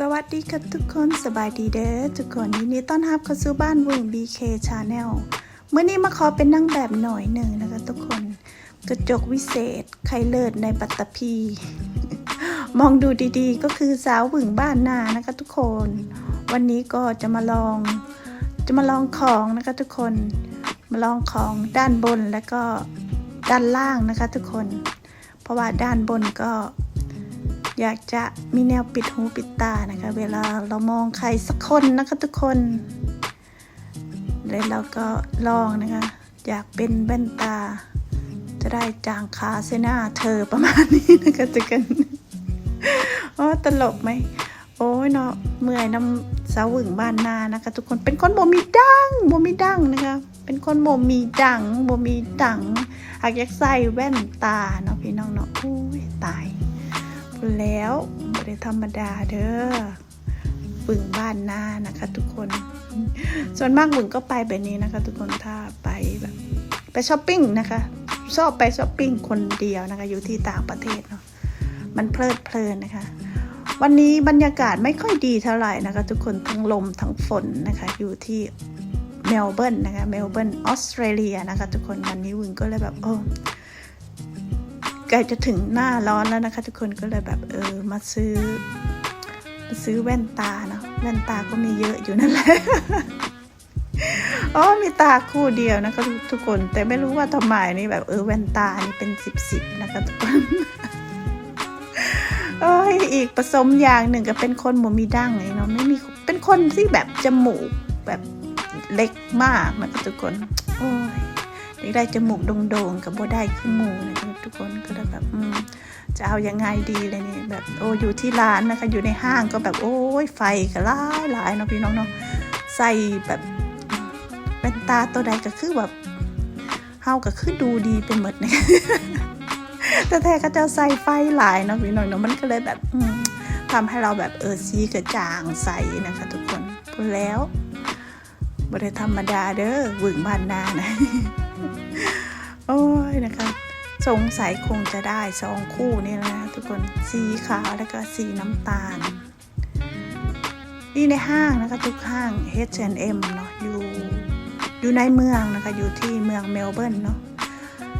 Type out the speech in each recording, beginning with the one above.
สวัสดีค่ะทุกคนสบายดีเด้อทุกคนยินดีต้อนรับเข้าสู่บ้านวง BK Channel เมื่อนี้มาขอเป็นนั่งแบบหน่อยหนึ่งนะคะทุกคนกระจกวิเศษใครเลิศในปัตตภีมองดูดีๆ ก็คือสาวหวึงบ้านนานะคะทุกคน วันนี้ก็จะมาลอง จะมาลองของนะคะทุกคน มาลองของด้านบนแล้วก็ด้านล่างนะคะทุกคน เพราะว่าด้านบนก็ อยากจะมีแนวปิดหูปิดตานะคะ เวลาเรามองใครสักคนนะคะทุกคนแล้วเราก็ลองนะคะ อยากเป็นแว่นตา จะได้จางขาเสยหน้าเธอประมาณนี้นะคะทุกคนอ๋อตลกไหมโอ้ยเนาะเมื่อยน้ำสาวหึงบ้านนานะคะ ทุกคนเป็นคนบ่มีดังบ่มีดังนะคะ เป็นคนบ่มีดังบ่มีดังหากอยากใส่แว่นตาเนาะพี่น้องเนาะโอ้ยตาย แล้วไม่ได้ธรรมดาเด้อบึงบ้านนานะคะทุกคน ส่วนมากบึงก็ไปแบบนี้นะคะ ทุกคนถ้าไปแบบไปช้อปปิ้งนะคะชอบไปช้อปปิ้งคนเดียวนะคะ อยู่ที่ต่างประเทศเนาะมันเพลิดเพลินนะคะ วันนี้บรรยากาศไม่ค่อยดีเท่าไหร่นะคะ ทุกคนทั้งลมทั้งฝนนะคะอยู่ที่เมลเบิร์นนะคะเมลเบิร์นออสเตรเลียนะคะ ทุกคนวันนี้วึงก็เลยแบบโอ้ ใกล้จะถึงหน้าร้อนแล้วนะคะ ทุกคนก็เลยแบบเออมาซื้อมาซื้อแว่นตาเนาะแว่นตาก็มีเยอะอยู่นั่นแหละอ๋อมีตาคู่เดียวนะคะทุกคน แต่ไม่รู้ว่าทำไมนี่แบบเออแว่นตานี่เป็นสิบสิบนะคะทุกคนโอ้ยอีกผสมอย่างหนึ่งก็เป็นคนหมูมีดั้งไงเนาะไม่มีเป็นคนที่แบบจมูกแบบเล็กมากนะคะทุกคน โอ้ยอได้จมูกโด่งๆกับบ่ได้ขึ้นมูนะคะ ทุกคนก็เลยแบบอืมจะเอายังไงดีเลยนี่แบบโอ้อยู่ที่ร้านนะคะ อยู่ในห้างก็แบบโอ้ยไฟก็หลายหลายเนาะพี่น้องเนาะใส่แบบเป็นตาตัวใดก็คือแบบเฮาก็คือดูดีเป็นหมดเนี่ยแต่แท้ก็จะใส่ไฟหลายเนาะพี่น้องเนาะมันก็เลยแบบอืมทำให้เราแบบเออสีกระจ่างใสนะคะ ทุกคนพูดแล้วบริธรรมดาเด้อหวึงบานนานะโอ้ยนะคะ สงสัยคงจะได้สองคู่นี่แล้วนะทุกคนสีขาวแล้วก็สีน้ำตาล นี่ในห้างนะคะทุกห้าง H&M เนาะอยู่อยู่ในเมืองนะคะอยู่ที่เมืองเมลเบิร์นเนาะ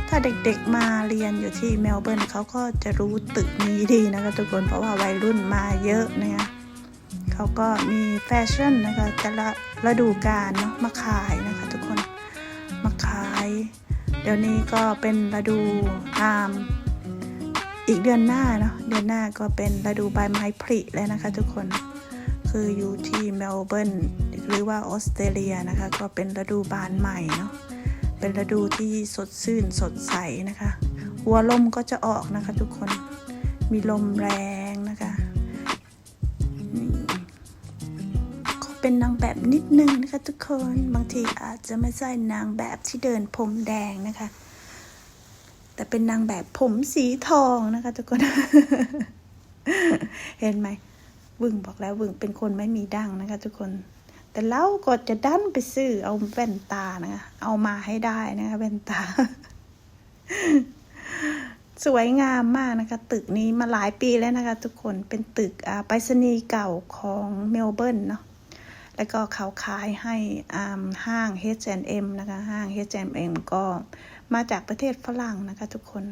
ถ้าเด็กๆมาเรียนอยู่ที่เมลเบิร์นเขาก็จะรู้ตึกนี้ดีนะคะทุกคนเพราะว่าวัยรุ่นมาเยอะนะคะเขาก็มีแฟชั่นนะคะแต่ละฤดูกาลเนาะมาขายนะคะทุกคนมาขาย ดี๋ยวนี้ก็เป็นฤดูงามอีกเดือนหน้าเนาะเดือนหน้าก็เป็นฤดูใบไม้ผลิแล้วนะคะ ทุกคนคืออยู่ที่เมลเบิร์นหรือว่าออสเตรเลียนะคะ ก็เป็นฤดูบานใหม่เนาะเป็นฤดูที่สดชื่นสดใสนะคะ หัวลมก็จะออกนะคะทุกคนมีลมแรง เป็นนางแบบนิดนึงนะคะทุกคนบางทีอาจจะไม่ใช่นางแบบที่เดินผมแดงนะคะ แต่เป็นนางแบบผมสีทองนะคะ ทุกคน เห็นไหมวึงบอกแล้ววึงเป็นคนไม่มีดั้งนะคะ ทุกคน แต่เราก็จะดันไปซื้อเอาแว่นตานะคะ เอามาให้ได้นะคะแว่นตา สวยงามมากนะคะ ตึกนี้มาหลายปีแล้วนะคะ ทุกคนเป็นตึกอ่าไปรษณีย์เก่าของเมลเบิร์นเนาะ แล้วก็เขาขายให้อ่าห้าง H&M นะคะห้าง H&M ก็มาจากประเทศฝรั่งนะคะทุกคน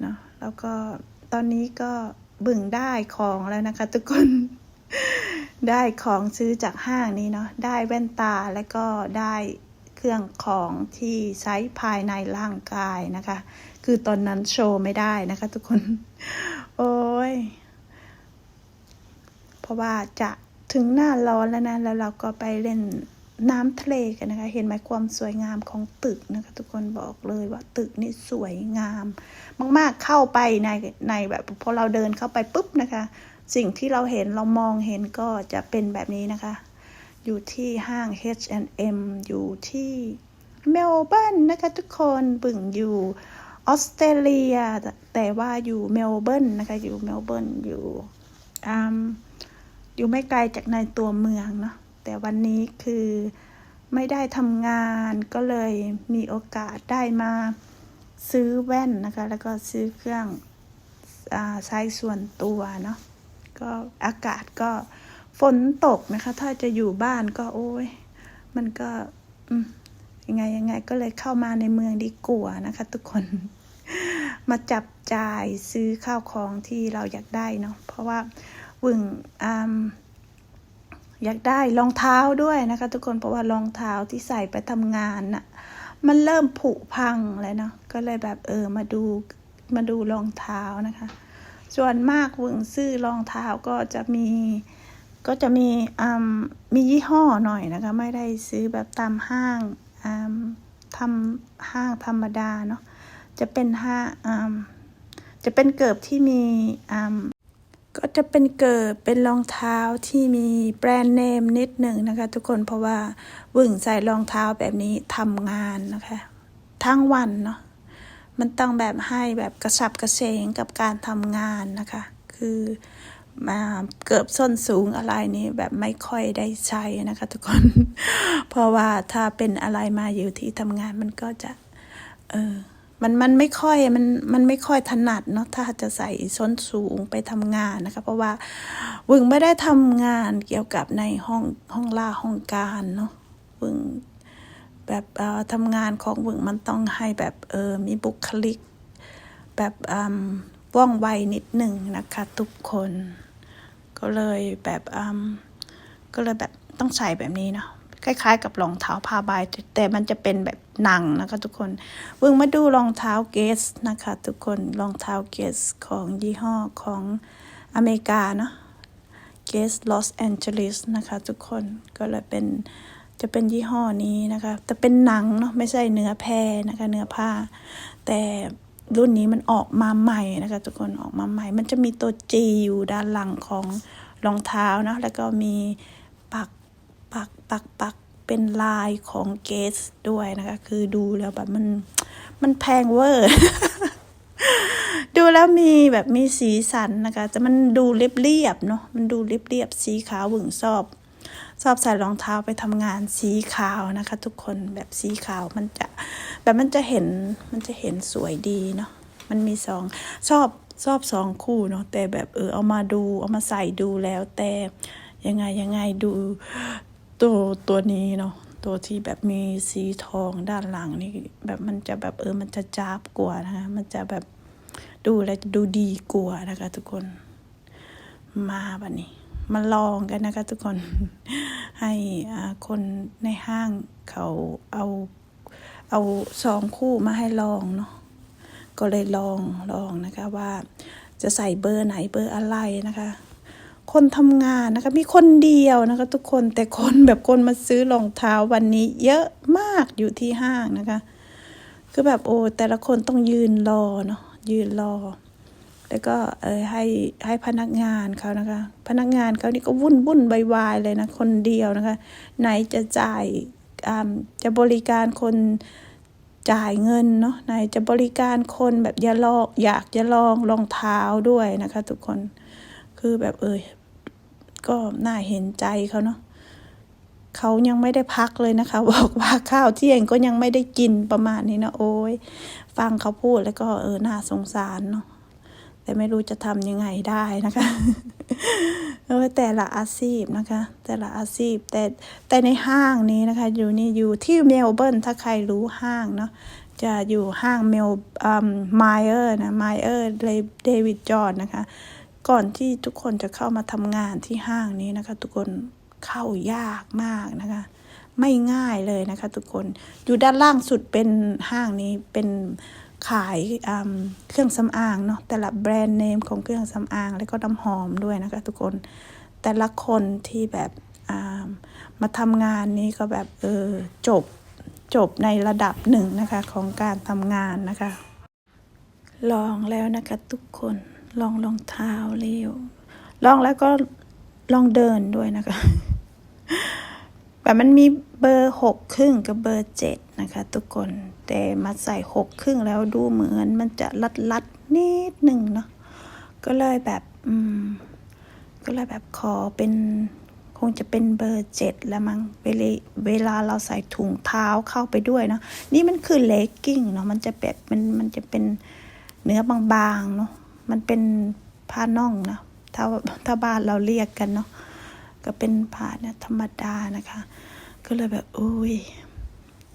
เนาะแล้วก็ตอนนี้ก็บึ่งได้ของแล้วนะคะทุกคนได้ของซื้อจากห้างนี้เนาะได้แว่นตาแล้วก็ได้เครื่องของที่ใช้ภายในร่างกายนะคะ คือตอนนั้นโชว์ไม่ได้นะคะทุกคน โอ้ย เพราะว่าจะ ถึงหน้าร้อนแล้วนะ แล้วเราก็ไปเล่นน้ำทะเลกันนะคะ เห็นไหมความสวยงามของตึกนะคะ ทุกคนบอกเลยว่าตึกนี่สวยงาม มากๆเข้าไปในในแบบพอเราเดินเข้าไปปุ๊บนะคะ สิ่งที่เราเห็นเรามองเห็นก็จะเป็นแบบนี้นะคะ อยู่ที่ห้าง H&M อยู่ที่เมลเบิร์นนะคะทุกคนบึ่งอยู่ออสเตรเลียแต่ว่าอยู่เมลเบิร์นนะคะอยู่เมลเบิร์นอยู่อืม อยู่ไม่ไกลจากในตัวเมืองเนาะแต่วันนี้คือไม่ได้ทำงานก็เลยมีโอกาสได้มาซื้อแว่นนะคะ แล้วก็ซื้อเครื่องใช้ส่วนตัวเนาะก็อากาศก็ฝนตกนะคะ ถ้าจะอยู่บ้านก็โอ้ย มันก็ยังไงยังไงก็เลยเข้ามาในเมืองดีกว่านะคะ ทุกคนมาจับจ่ายซื้อข้าวของที่เราอยากได้เนาะเพราะว่า วึงออยากได้รองเท้าด้วยนะคะ ทุกคนเพราะว่ารองเท้าที่ใส่ไปทำงานน่ะมันเริ่มผุพังเลยเนาะก็เลยแบบเออมาดูมาดูรองเท้านะคะ ส่วนมากวึงซื้อรองเท้าก็จะมีก็จะมีมมียี่ห้อหน่อยนะคะ ไม่ได้ซื้อแบบตามห้างทำห้างธรรมดาเนาะจะเป็นห้าจะเป็นเกิบที่มี ก็จะเป็นเกิบเป็นรองเท้าที่มีแบรนด์เนมนิดหนึ่งนะคะ ทุกคนเพราะว่าวึ่งใส่รองเท้าแบบนี้ทำงานนะคะ ทั้งวันเนาะมันต้องแบบให้แบบกระสับกระเฉงกับการทำงานนะคะ คือมาเกือบส้นสูงอะไรนี้แบบไม่ค่อยได้ใช้นะคะทุกคน เพราะว่าถ้าเป็นอะไรมาอยู่ที่ทำงานมันก็จะ เออ มันมันไม่ค่อยมันมันไม่ค่อยถนัดเนาะถ้าจะใส่ส้นสูงไปทำงานนะคะ เพราะว่าวึงไม่ได้ทำงานเกี่ยวกับในห้องห้องล่าห้องการเนาะวึงแบบเอ่อทำงานของวึงมันต้องให้แบบเออมีบุคลิก แบบอืมว่องไวนิดหนึ่งนะคะทุกคน ก็เลยแบบอืมก็เลยแบบต้องใส่แบบนี้เนาะคล้ายๆ กับรองเท้าผ้าใบแต่มันจะเป็นแบบ หนังนะคะทุกคนวึงมาดูรองเท้าเกสนะคะทุกคนรองเท้าเกสของยี่ห้อของอเมริกาเนาะเกสลอสแอนเจลิสนะคะทุกคนก็เลยเป็นจะเป็นยี่ห้อนี้นะคะ แต่เป็นหนังเนาะไม่ใช่เนื้อแพรนะคะเนื้อผ้า แต่รุ่นนี้มันออกมาใหม่นะคะทุกคนออกมาใหม่ มันจะมีตัวจีอยู่ด้านหลังของรองเท้านะแล้วก็มีปักปักปักปัก เป็นลายของเกสด้วยนะคะ คือดูแล้วแบบมันมันแพงเวอร์ ดูแล้วมีแบบมีสีสันนะคะ แต่มันดูเรียบๆเนาะมันดูเรียบๆสีขาวหวึงชอบชอบใส่รองเท้าไปทำงานสีขาวนะคะ ทุกคนแบบสีขาวมันจะแบบมันจะเห็นมันจะเห็นสวยดีเนาะมันมีสองชอบชอบสองคู่เนาะแต่แบบเออเอามาดูเอามาใส่ดูแล้วแต่ยังไงยังไงดู ตัวตัวนี้เนาะตัวที่แบบมีสีทองด้านหลังนี่แบบมันจะแบบเออมันจะจับกว่านะคะมันจะแบบดูแล้วดูดีกว่านะคะทุกคนมาบันนี้ มาลองกันนะคะทุกคนให้คนในห้างเขาเอาเอาสองคู่มาให้ลองเนาะก็เลยลองลองนะคะว่าจะใส่เบอร์ไหนเบอร์อะไรนะคะ คนทำงานนะคะ มีคนเดียวนะคะ ทุกคนแต่คนแบบคนมาซื้อรองเท้าวันนี้เยอะมากอยู่ที่ห้างนะคะ คือแบบโอ้แต่ละคนต้องยืนรอเนาะยืนรอ แล้วก็เออให้ให้พนักงานเขานะคะ พนักงานเขานี่ก็วุ่นวุ่นวายวายเลยนะคนเดียวนะคะ ไหนจะจ่ายอ่าจะบริการคนจ่ายเงินเนาะไหนจะบริการคนแบบอย่าลอกอยากจะลองรองเท้าด้วยนะคะ ทุกคนคือแบบเออ ก็น่าเห็นใจเขาเนาะเขายังไม่ได้พักเลยนะคะ บอกว่าข้าวเที่ยงก็ยังไม่ได้กินประมาณนี้นะโอ้ยฟังเขาพูดแล้วก็เออน่าสงสารเนาะแต่ไม่รู้จะทำยังไงได้นะคะเออแต่ละอาชีพนะคะ แต่ละอาชีพแต่แต่ในห้างนี้นะคะ อยู่นี่อยู่ที่เมลเบิร์นถ้าใครรู้ห้างเนาะจะอยู่ห้างเมลอืมไมเออร์นะไมเออร์เดวิดจอร์นนะคะ ก่อนที่ทุกคนจะเข้ามาทำงานที่ห้างนี้นะคะ ทุกคนเข้ายากมากนะคะ ไม่ง่ายเลยนะคะ ทุกคนอยู่ด้านล่างสุดเป็นห้างนี้เป็นขายเครื่องสำอางเนาะแต่ละแบรนด์เนมของเครื่องสำอาง แล้วก็น้ำหอมด้วยนะคะ ทุกคนแต่ละคนที่แบบามาทำงานนี้ก็แบบเออจบจบในระดับหนึ่งนะคะของการทำงานนะคะ ลองแล้วนะคะทุกคน ลองรองเท้าเร็วลองแล้วก็ลองเดินด้วยนะคะแบบมันมีเบอร์หกครึ่งกับเบอร์เจ็ดนะคะ ทุกคนแต่มาใส่หกครึ่งแล้วดูเหมือนมันจะลัดลัดนิดหนึ่งเนาะก็เลยแบบอืมก็เลยแบบขอเป็นคงจะเป็นเบอร์เจ็ดแล้วมั้งเวลาเวลาเราใส่ถุงเท้าเข้าไปด้วยเนาะนี่มันคือเลกกิ้งเนาะมันจะแบบมันมันจะเป็นเนื้อบางๆเนาะ มันเป็นผ้าน่องนะถ้าถ้าบ้านเราเรียกกันเนาะก็เป็นบาทนะธรรมดานะคะ ก็เลยแบบอุ้ย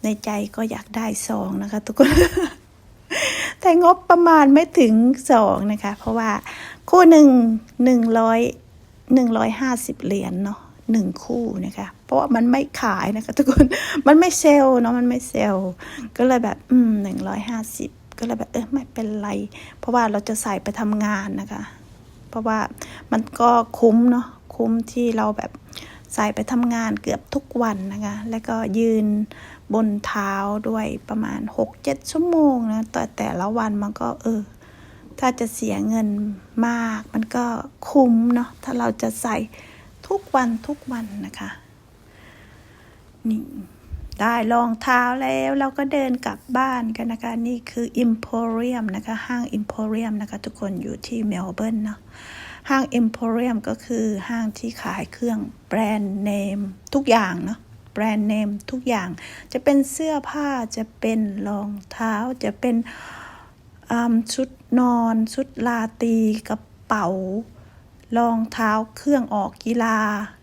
ในใจก็อยากได้ซองนะคะ ทุกคน แต่งบประมาณไม่ถึงสองนะคะ เพราะว่าคู่หนึ่งหนึ่งร้อยหนึ่งร้อยห้าสิบเหรียญเนาะหนึ่งคู่นะคะ เพราะว่ามันไม่ขายนะคะ ทุกคน มันไม่เซลเนาะ มันไม่เซลก็เลยแบบ อืมหนึ่งร้อยห้าสิบ ก็เลยแบบเออไม่เป็นไร เพราะว่าเราจะใส่ไปทำงานนะคะ เพราะว่ามันก็คุ้มเนาะคุ้มที่เราแบบใส่ไปทำงานเกือบทุกวันนะคะ แล้วก็ยืนบนเท้าด้วยประมาณ 6-7 ชั่วโมงนะแต่แต่ละวันมันก็เออ ถ้าจะเสียเงินมากมันก็คุ้มเนาะ ถ้าเราจะใส่ทุกวันทุกวันนะคะ นี่ ได้รองเท้าแล้วเราก็เดินกลับบ้านกันนะคะ นี่คือ Emporium นะคะ ห้าง Emporium นะคะ ทุกคนอยู่ที่เมลเบิร์นเนาะห้าง Emporium ก็คือห้างที่ขายเครื่องแบรนด์เนมทุกอย่างเนาะแบรนด์เนมทุกอย่าง จะเป็นเสื้อผ้าจะเป็นรองเท้าจะเป็นชุดนอน ชุดลาตีกระเป๋า รองเท้าเครื่องออกกีฬา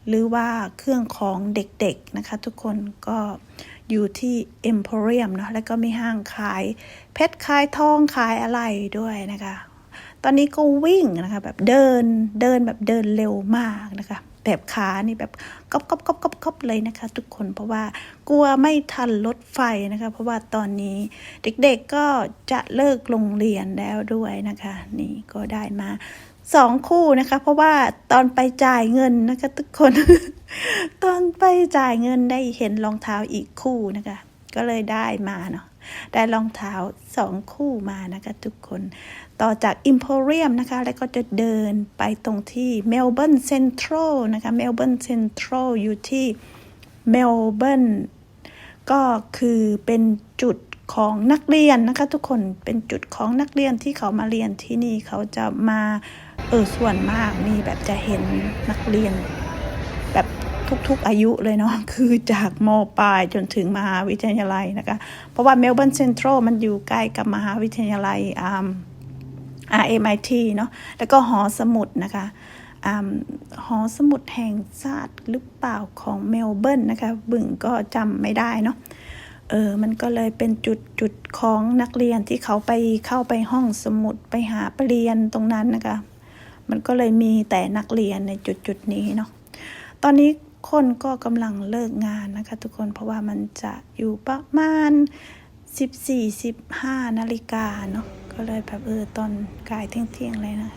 หรือว่าเครื่องของเด็กๆนะคะ ทุกคนก็อยู่ที่ Emporium เนาะแล้วก็มีห้างขาย เพชรขายทองขายอะไรด้วยนะคะ ตอนนี้ก็วิ่งนะคะแบบเดินเดินแบบเดินเร็วมากนะคะแบบขานี่แบบก๊อบก๊อบก๊อบก๊อบก๊อบเลยนะคะ ทุกคนเพราะว่ากลัวไม่ทันรถไฟนะคะ เพราะว่าตอนนี้เด็กๆก็จะเลิกโรงเรียนแล้วด้วยนะคะ นี่ก็ได้มา สองคู่นะคะ เพราะว่าตอนไปจ่ายเงินนะคะทุกคน ตอนไปจ่ายเงินได้เห็นรองเท้าอีกคู่นะคะ ก็เลยได้มาเนาะได้รองเท้าสองคู่มานะคะทุกคน ต่อจาก Emporium นะคะ แล้วก็จะเดินไปตรงที่ Melbourne Central นะคะ Melbourne Central อยู่ที่ Melbourne ก็คือเป็นจุดของนักเรียนนะคะทุกคนเป็นจุดของนักเรียนที่เขามาเรียนที่นี่เขาจะมา เออส่วนมากนี่แบบจะเห็นนักเรียน แบบทุกๆอายุเลยเนาะคือจากมปลายจนถึงมหาวิทยาลัยนะคะ เพราะว่าเมลเบิร์นเซ็นทรัลมันอยู่ใกล้กับมหาวิทยาลัยอ่า RMIT เนาะแล้วก็หอสมุดนะคะอหอสมุดแห่งชาติหรือเปล่าของเมลเบิร์นนะคะบึงก็จำไม่ได้เนาะเออมันก็เลยเป็นจุดจุดของนักเรียนที่เขาไปเข้าไปห้องสมุดไปหาไปเรียนตรงนั้นนะคะ มันก็เลยมีแต่นักเรียนในจุดจุดนี้เนาะตอนนี้คนก็กำลังเลิกงานนะคะ ทุกคนเพราะว่ามันจะอยู่ประมาณ 14-15 นาฬิกาเนาะก็เลยแบบเออตอนกายเที่ยงๆเลยนะ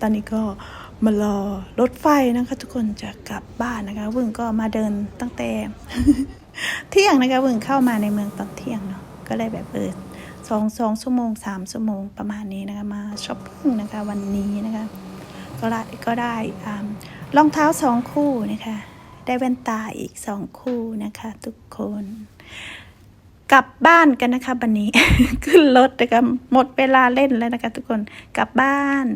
ตอนนี้ก็มารอรถไฟนะคะ ทุกคนจะกลับบ้านนะคะวึงก็มาเดินตั้งแต่เที่ยงนะคะวึงเข้ามาในเมืองตอนเที่ยงเนาะก็เลยแบบเออสองสองชั่วโมงสามชั่วโมงประมาณนี้นะคะมาช้อปปิ้งนะคะวันนี้นะคะ ก็ได้ก็ได้รองเท้าสองคู่นะคะ ได้แว่นตาอีกสองคู่นะคะ ทุกคน กลับบ้านกันนะคะวันนี้ ขึ้นรถนะคะหมดเวลาเล่นแล้วนะคะ ทุกคนกลับบ้าน